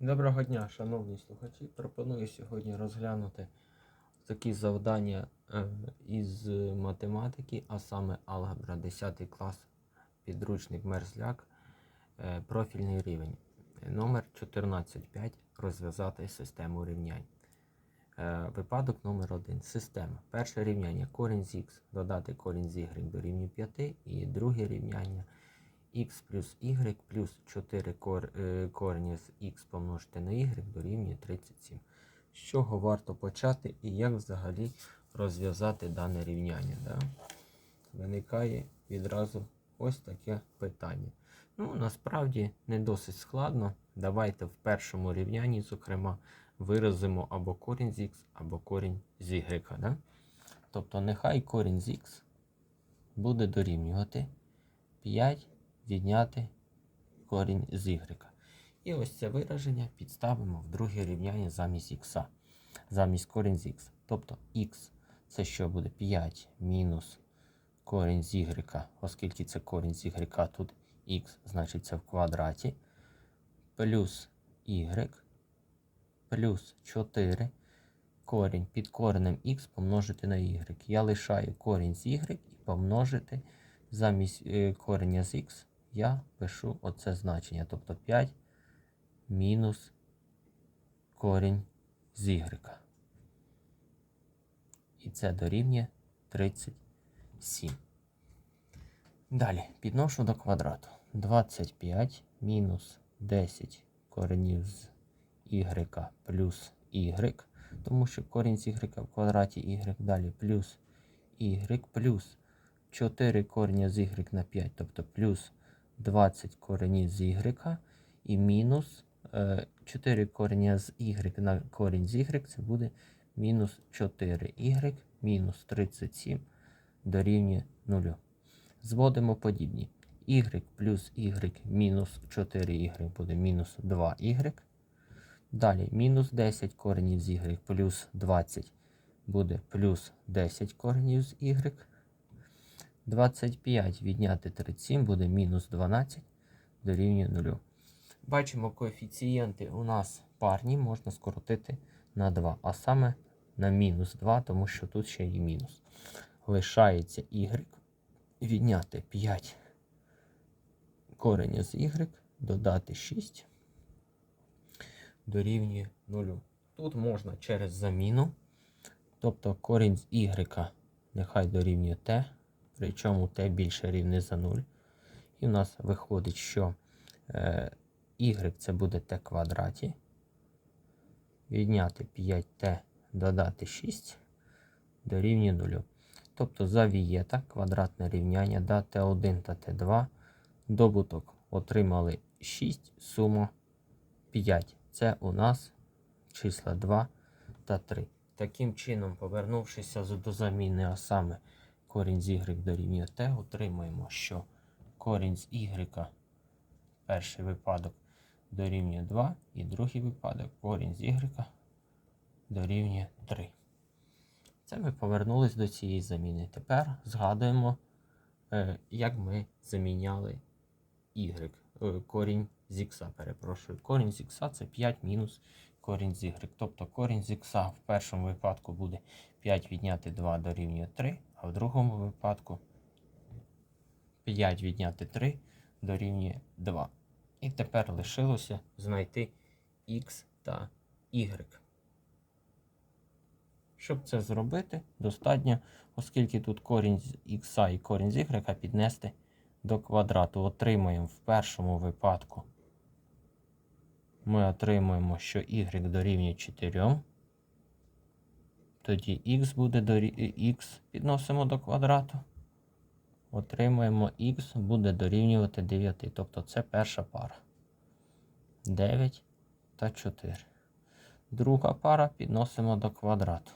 Доброго дня, шановні слухачі. Пропоную сьогодні розглянути такі завдання е, із математики, а саме алгебра 10 клас, підручник Мерзляк, е, профільний рівень. Номер 14.5. Розв'язати систему рівнянь. Е, Випадок номер 1. Система. Перше рівняння корінь з х додати корінь з y дорівнює 5. І друге рівняння x плюс y плюс 4 кор, е, з x помножити на y дорівнює 37. З чого варто почати і як взагалі розв'язати дане рівняння? Да? Виникає відразу ось таке питання. Ну, насправді не досить складно. Давайте в першому рівнянні, зокрема, виразимо або корінь з х, або корінь з y. Да? Тобто нехай корінь з х буде дорівнювати 5 відняти корінь з y. І ось це вираження підставимо в друге рівняння замість х. Замість корінь з х. Тобто х це що буде 5 мінус корінь з y, оскільки це корінь з y, тут х, значить це в квадраті. Плюс y плюс 4 корінь під коренем х помножити на y. Я лишаю корінь з y і помножити замість е, кореня з х я пишу оце значення. Тобто 5 мінус корінь з y. І це дорівнює 37. Далі підношу до квадрату. 25 мінус 10 коренів з y плюс y, тому що корінь з y в квадраті y далі плюс y плюс 4 корення з y на 5, тобто плюс 20 коренів з y і мінус е, 4 корення з y на корінь з y, це буде мінус 4y мінус 37 дорівнює 0. Зводимо подібні. y плюс y мінус 4y буде мінус 2y. Далі мінус 10 коренів з y плюс 20 буде плюс 10 коренів з y. 25 відняти 37 буде мінус 12 дорівнює 0. Бачимо, коефіцієнти у нас парні можна скоротити на 2, а саме на мінус 2, тому що тут ще є мінус. Лишається y відняти 5 кореня з y, додати 6 дорівнює 0. Тут можна через заміну, тобто корінь з y нехай дорівнює t, причому t більше рівне за 0. І в нас виходить, що е, y це буде t квадраті. Відняти 5t, додати 6 дорівнює 0. Тобто за вієта квадратне рівняння да t1 та t2 добуток отримали 6, сума 5. Це у нас числа 2 та 3. Таким чином, повернувшися до заміни, а саме корінь з y дорівнює t, отримаємо, що корінь з y, перший випадок дорівнює 2, і другий випадок корінь з y дорівнює 3. Це ми повернулись до цієї заміни. Тепер згадуємо, е, як ми заміняли y, е, корінь з х, перепрошую. Корінь з х це 5 мінус корінь з y. Тобто корінь з х в першому випадку буде 5 відняти 2 дорівнює 3, а в другому випадку 5 відняти 3 дорівнює 2. І тепер лишилося знайти х та y. Щоб це зробити, достатньо, оскільки тут корінь з х і корінь з y піднести до квадрату. Отримаємо в першому випадку. Ми отримуємо, що y дорівнює 4. Тоді х буде дорівнює х підносимо до квадрату. Отримуємо х буде дорівнювати 9. Тобто це перша пара. 9 та 4. Друга пара підносимо до квадрату.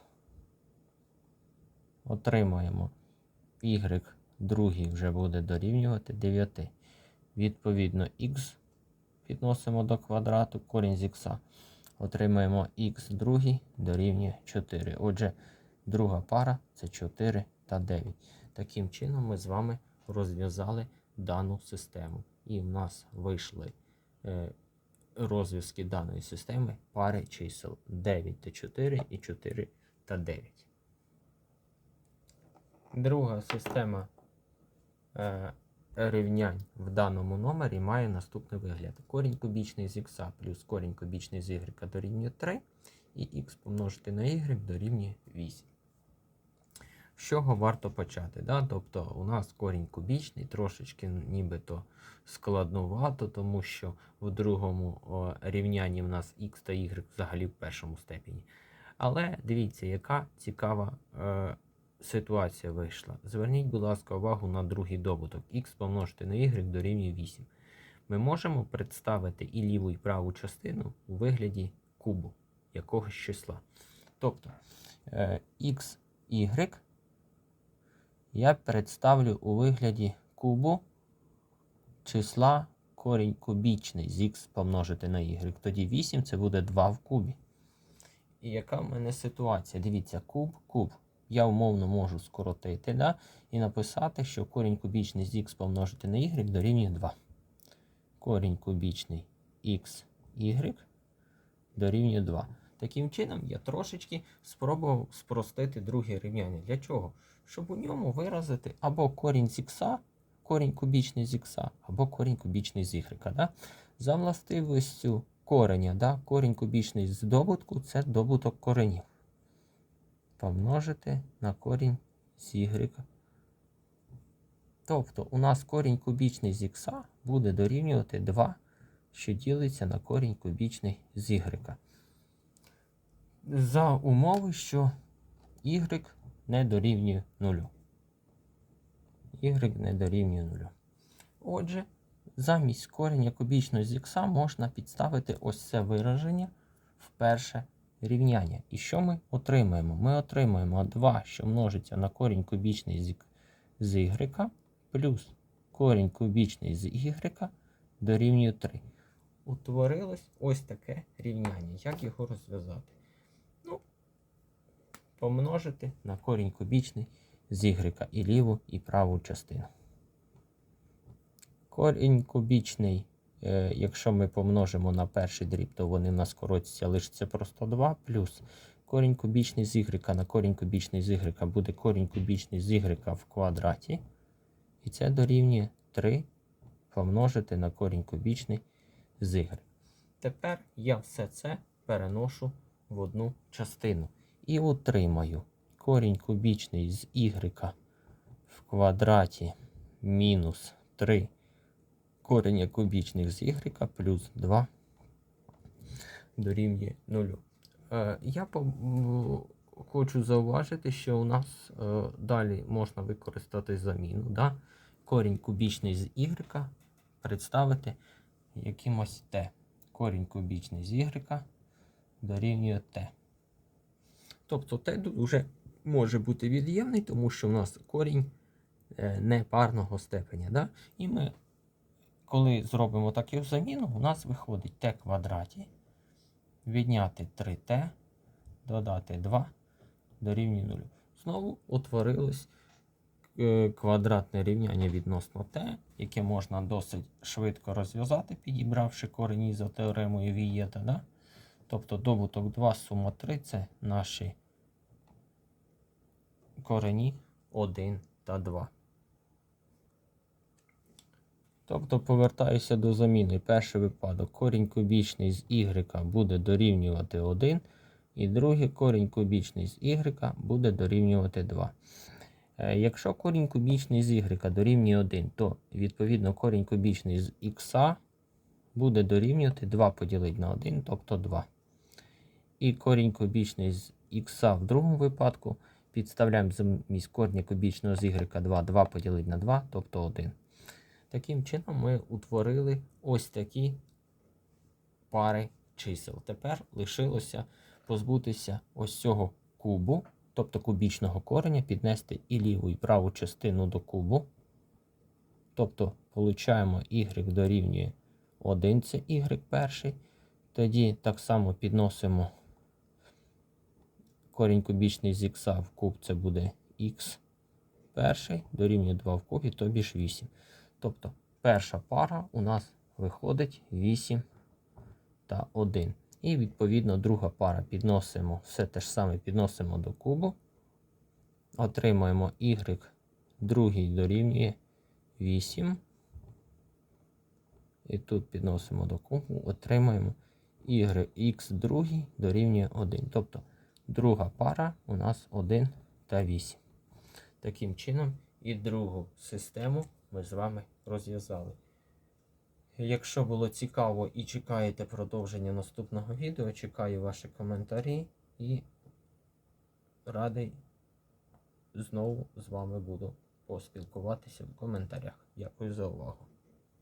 Отримуємо y другий вже буде дорівнювати 9. Відповідно, х підносимо до квадрату корінь з х. Отримаємо х другий дорівнює 4. Отже, друга пара це 4 та 9. Таким чином ми з вами розв'язали дану систему. І в нас вийшли е, розв'язки даної системи пари чисел 9 та 4 і 4 та 9. Друга система е, рівнянь в даному номері має наступний вигляд. Корінь кубічний з х плюс корінь кубічний з y дорівнює 3 і х помножити на y дорівнює 8. З чого варто почати? Да? Тобто у нас корінь кубічний, трошечки нібито складнувато, тому що в другому рівнянні в нас х та y взагалі в першому степені. Але дивіться, яка цікава е, ситуація вийшла. Зверніть, будь ласка, увагу на другий добуток. х помножити на y дорівнює 8. Ми можемо представити і ліву, і праву частину у вигляді кубу якогось числа. Тобто е, x, y я представлю у вигляді кубу числа корінь кубічний з х помножити на y. Тоді 8 це буде 2 в кубі. І яка в мене ситуація? Дивіться, куб, куб. Я умовно можу скоротити да? і написати, що корінь кубічний з х помножити на y дорівнює 2. Корінь кубічний х, y дорівнює 2. Таким чином, я трошечки спробував спростити друге рівняння. Для чого? Щоб у ньому виразити або корінь з х, корінь кубічний з х, або корінь кубічний з y. Да? За властивістю кореня, да? корінь кубічний з добутку це добуток коренів. Помножити на корінь з y. Тобто у нас корінь кубічний з х буде дорівнювати 2, що ділиться на корінь кубічний з y. За умови, що y не дорівнює 0. y не дорівнює 0. Отже, замість корення кубічного з х можна підставити ось це вираження в перше рівняння. І що ми отримаємо? Ми отримаємо 2, що множиться на корінь кубічний з, y, плюс корінь кубічний з y дорівнює 3. Утворилось ось таке рівняння. Як його розв'язати? Ну, помножити на корінь кубічний з y і ліву і праву частину. Корінь кубічний, якщо ми помножимо на перший дріб, то вони в нас скоротяться, лишиться просто 2, плюс корінь кубічний з y на корінь кубічний з y буде корінь кубічний з y в квадраті. І це дорівнює 3 помножити на корінь кубічний з y. Тепер я все це переношу в одну частину. І отримаю корінь кубічний з y в квадраті мінус 3 корення кубічних з y плюс 2 дорівнює 0. Е, я хочу зауважити, що у нас е, далі можна використати заміну. Да? Корінь кубічний з y представити якимось t. Корінь кубічний з y дорівнює t. Тобто t вже може бути від'ємний, тому що у нас корінь е, непарного степеня. Да? І ми, коли зробимо таку заміну, у нас виходить t квадраті, відняти 3t, додати 2 дорівнює 0. Знову утворилось е, квадратне рівняння відносно t, яке можна досить швидко розв'язати, підібравши корені за теоремою Вієта. Да? Тобто добуток 2, сума 3 це наші корені 1 та 2. Тобто повертаюся до заміни. Перший випадок корінь кубічний з y буде дорівнювати 1, і другий корінь кубічний з y буде дорівнювати 2. Е, Якщо корінь кубічний з y дорівнює 1, то відповідно корінь кубічний з х буде дорівнювати 2 поділити на 1, тобто 2. І корінь кубічний з х в другому випадку підставляємо замість корня кубічного з y 2, 2 поділити на 2, тобто 1. Таким чином ми утворили ось такі пари чисел. Тепер лишилося позбутися ось цього кубу, тобто кубічного кореня, піднести і ліву, і праву частину до кубу. Тобто, получаємо y дорівнює 1, це y перший. Тоді так само підносимо корінь кубічний з х в куб, це буде х перший, дорівнює 2 в кубі, тобі ж 8. Тобто перша пара у нас виходить 8 та 1. І відповідно друга пара підносимо все те ж саме підносимо до кубу. Отримаємо y другий дорівнює 8. І тут підносимо до кубу, отримаємо y другий дорівнює 1. Тобто друга пара у нас 1 та 8. Таким чином, і другу систему ми з вами розв'язали. Якщо було цікаво і чекаєте продовження наступного відео, чекаю ваші коментарі і радий знову з вами буду поспілкуватися в коментарях. Дякую за увагу.